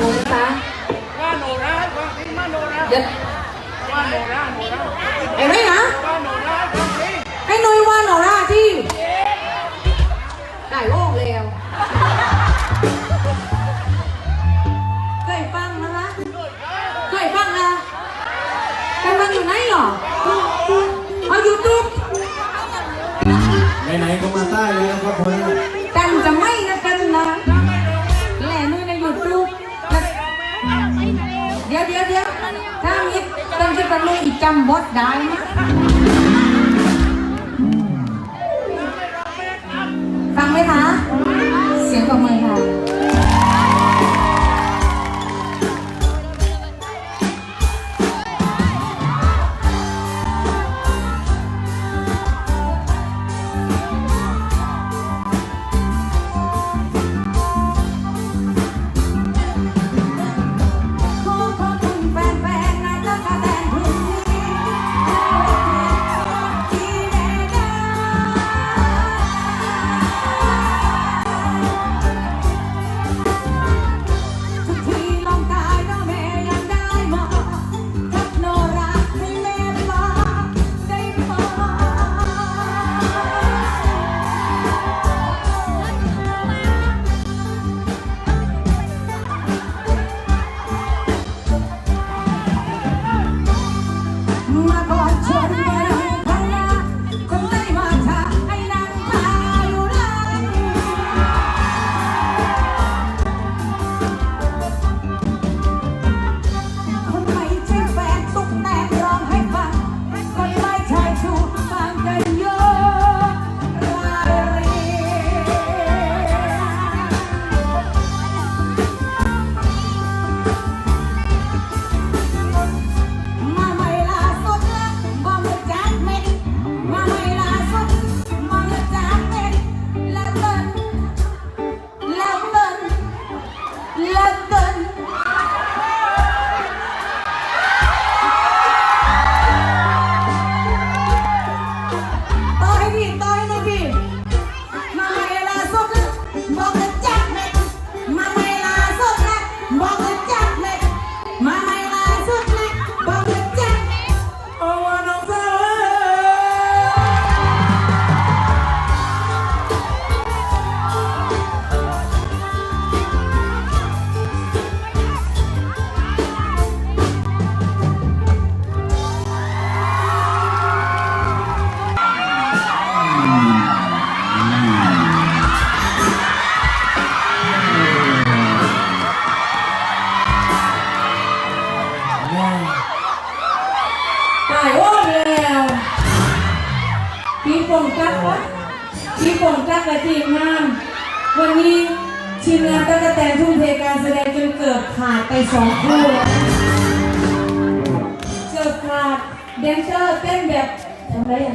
ดูนคะว่าโนราาจริงว่าโนราเดี๋ยวว่าโนราโนราไอ้รนะว่าโนราความจริงไอ้นุ้ยว่าโนราที่ได้โลกแล้วเคยฟังนะคะเคยฟังนะแต่มันอยู่ไหนหรอเอายูทูบไหนๆก็มาใต้เลยนะครับผม ตะลุยจำบดได้นะฟังไหมคะ สองคู่เกิดขาดแดนเซอร์เต้นแบบทำไรอะ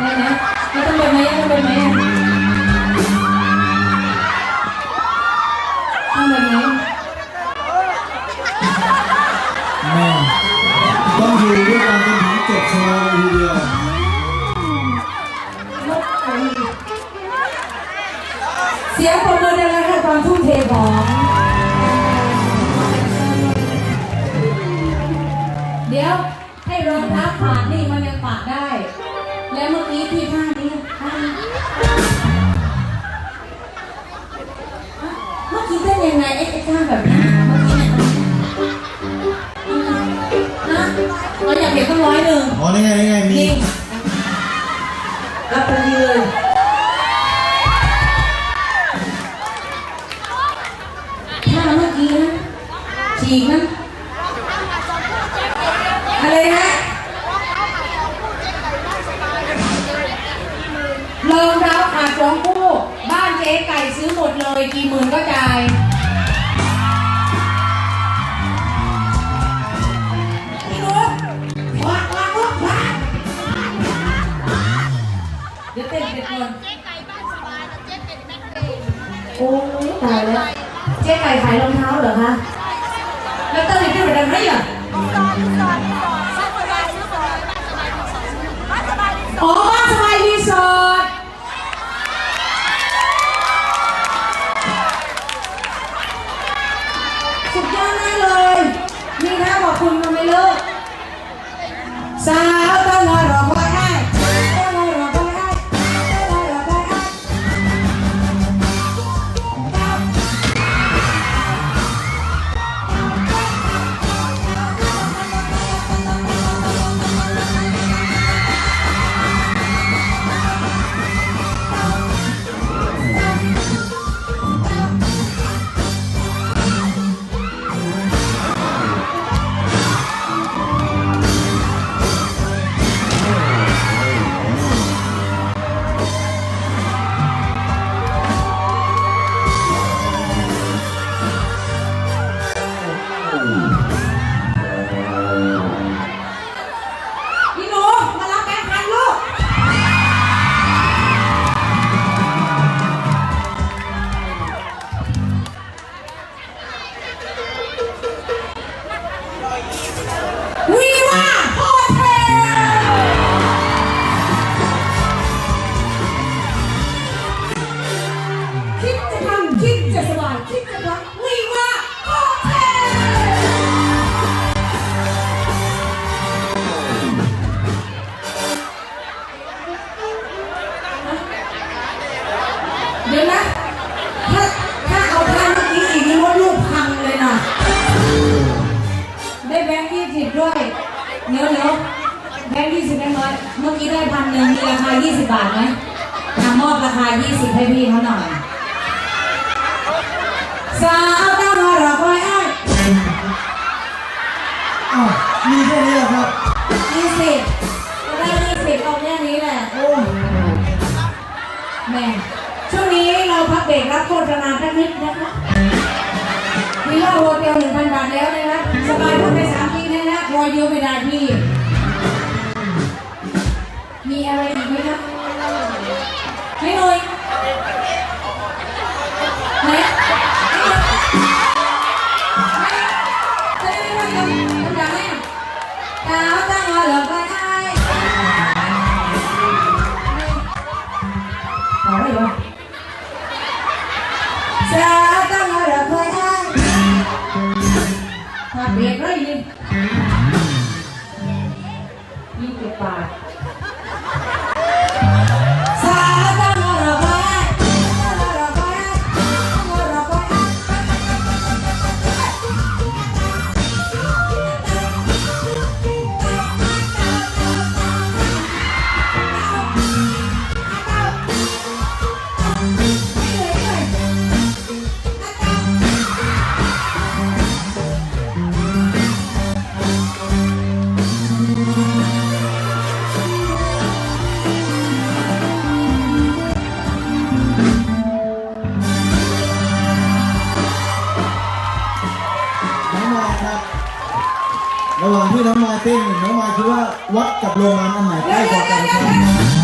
ไหนนะไมันต้องแบบไหนต้องแบบไหน ยังไงไอ้ท่าแบบนี้เมื่อกี้นะเราอยากเห็นก็ร้อยหนึ่งอ๋อนี่ไงนี่ไงมีรับไปเลยท่าเมื่อกี้นะฉีกนะ เจ๊ไก่ขายรองเท้าเหรอคะ แล้วเต้ยที่เหมือนกันไหมอะ ยี่สิบก็ได้ยี่สิบเอาแค่นี้แหละโอ้แม่ช่วงนี้เราพักเบรกรับโทษประมาณแค่นิดนะคะมีเหล้าโฮเทลหนึ่งพันบาทแล้วนะคะสบายพูดไปสามทีนะคะวอยเดียวไปได้พี่ มีอะไรอีกไหมคะไม่เลย Gracias. วัดกับโรงงานอันไหนใกล้กว่ากันครับ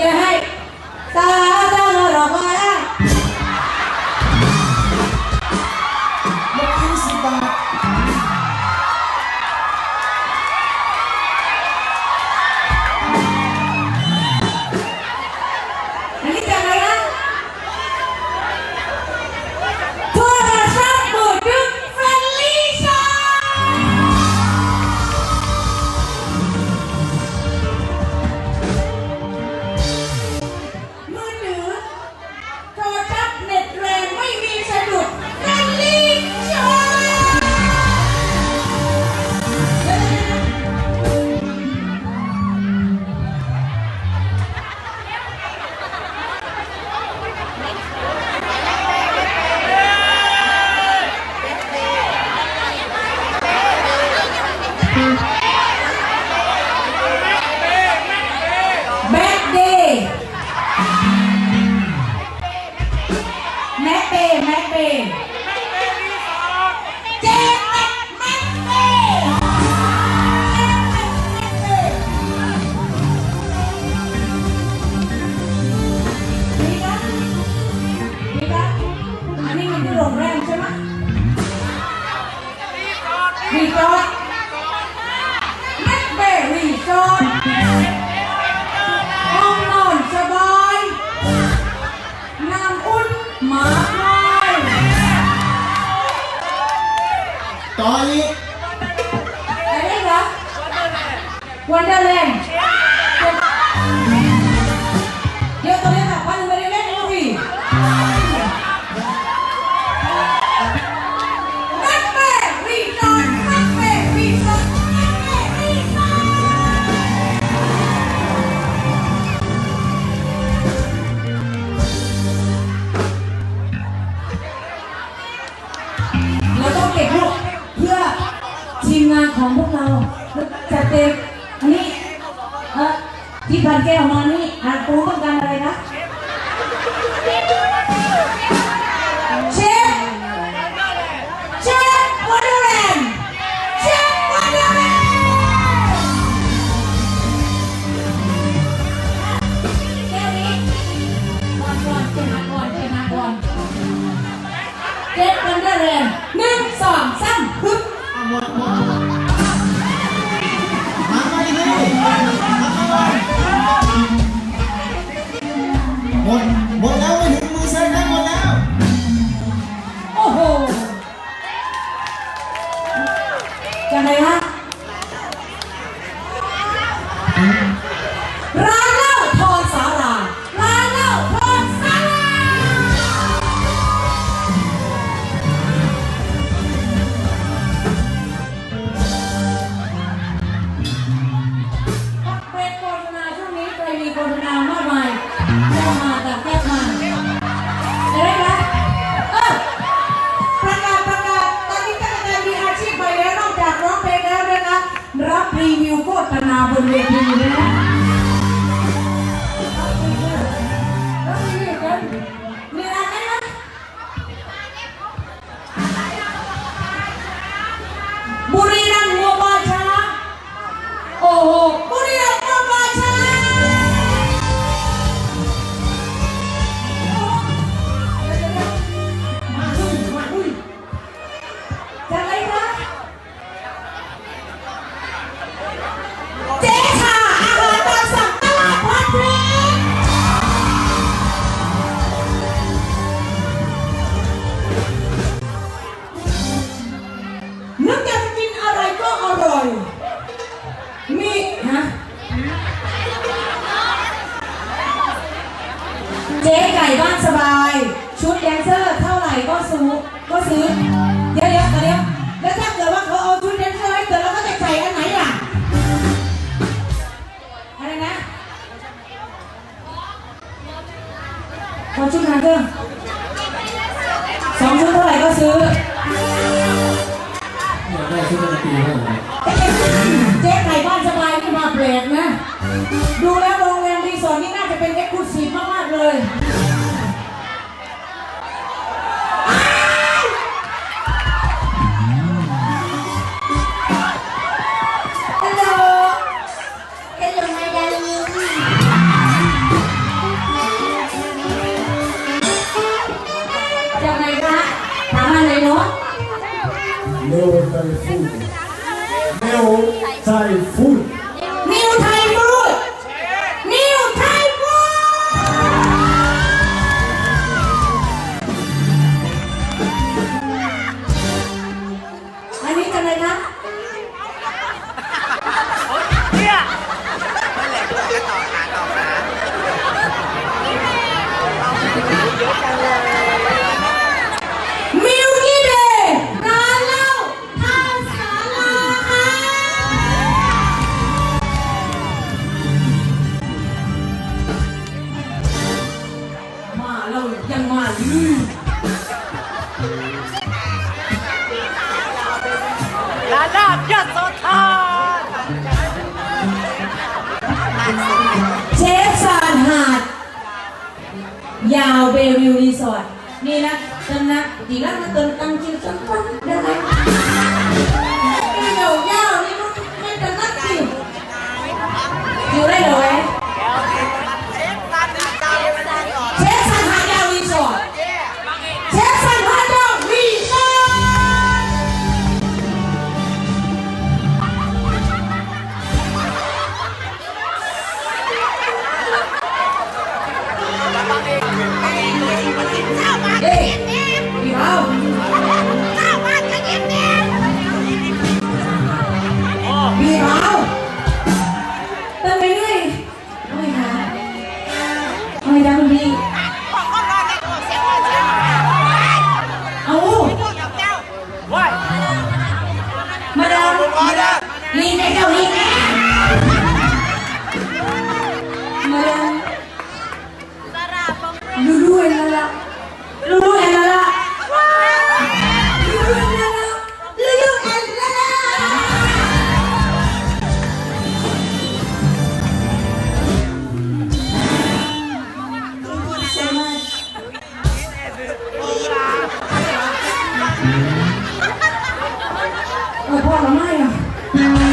ย่าให้ตาตาเราไว้ โทรทัศน์เน็ตแร Wonderland. แก้วมานี่อะปูต้องการอะไรนะ พอชุดทานเครื่องสองชุดเท่าไหร่ก็ซื้อเจ๊ไก่บ้านสบายนี่มาเบรกนะ ดูแล้วโรงแรมรีสอร์ทนี่น่าจะเป็นเอ็กซ์คลูซีฟมากๆเลย เลยเนาะนิวไทยฟูนิวไทยฟูนิวไทยฟู วิวรีสอร์ทนี่นะเติมนะดีแล้วนะเติมตังค์กินสักพัก เออพ่อเราไม่อะ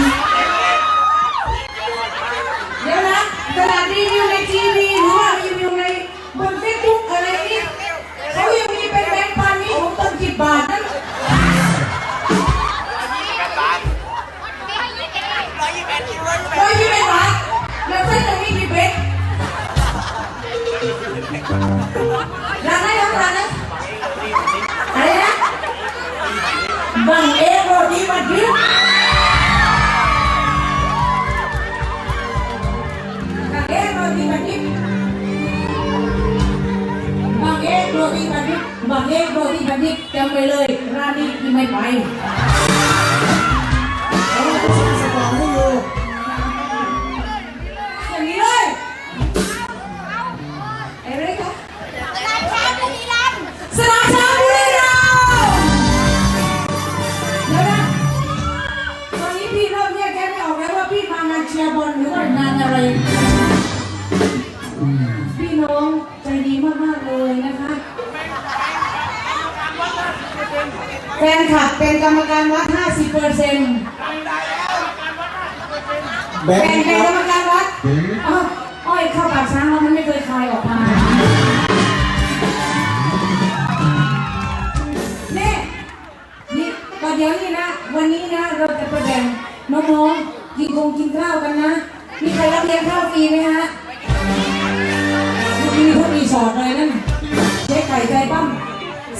ไปเลยร้านนี้ที่ไม่ไปสปอนให้อยู่อย่างนี้เลยเอ้ยคะสนามช้างบุรีรัมย์เดี๋ยวนะตอนนี้พี่เริ่มแยกแยะไม่ออกแล้วว่าพี่มางานเชียร์บอลหรือว่างานอะไร พี่น้องใจดีมากๆเลยนะคะ แฟนคลับเป็นกรรมการวัด 50เปอร์เซ็นต์แม่งงค์เป็นกรรมการวัดอ๋าอ้อเข้าปากช้างเรามันไม่เคยคายออกมาเนี่นี่ตอนเดี๋ยวนี้นะ วันนี้นะเราจะประแบ่งน้องๆกินคงกินข้าวกันนะ มีใครรับเลี้ยงข้าวฟรีไหมฮะมีคนมีสอดเลยนั่นเจ๊ไก่ใจปั้ม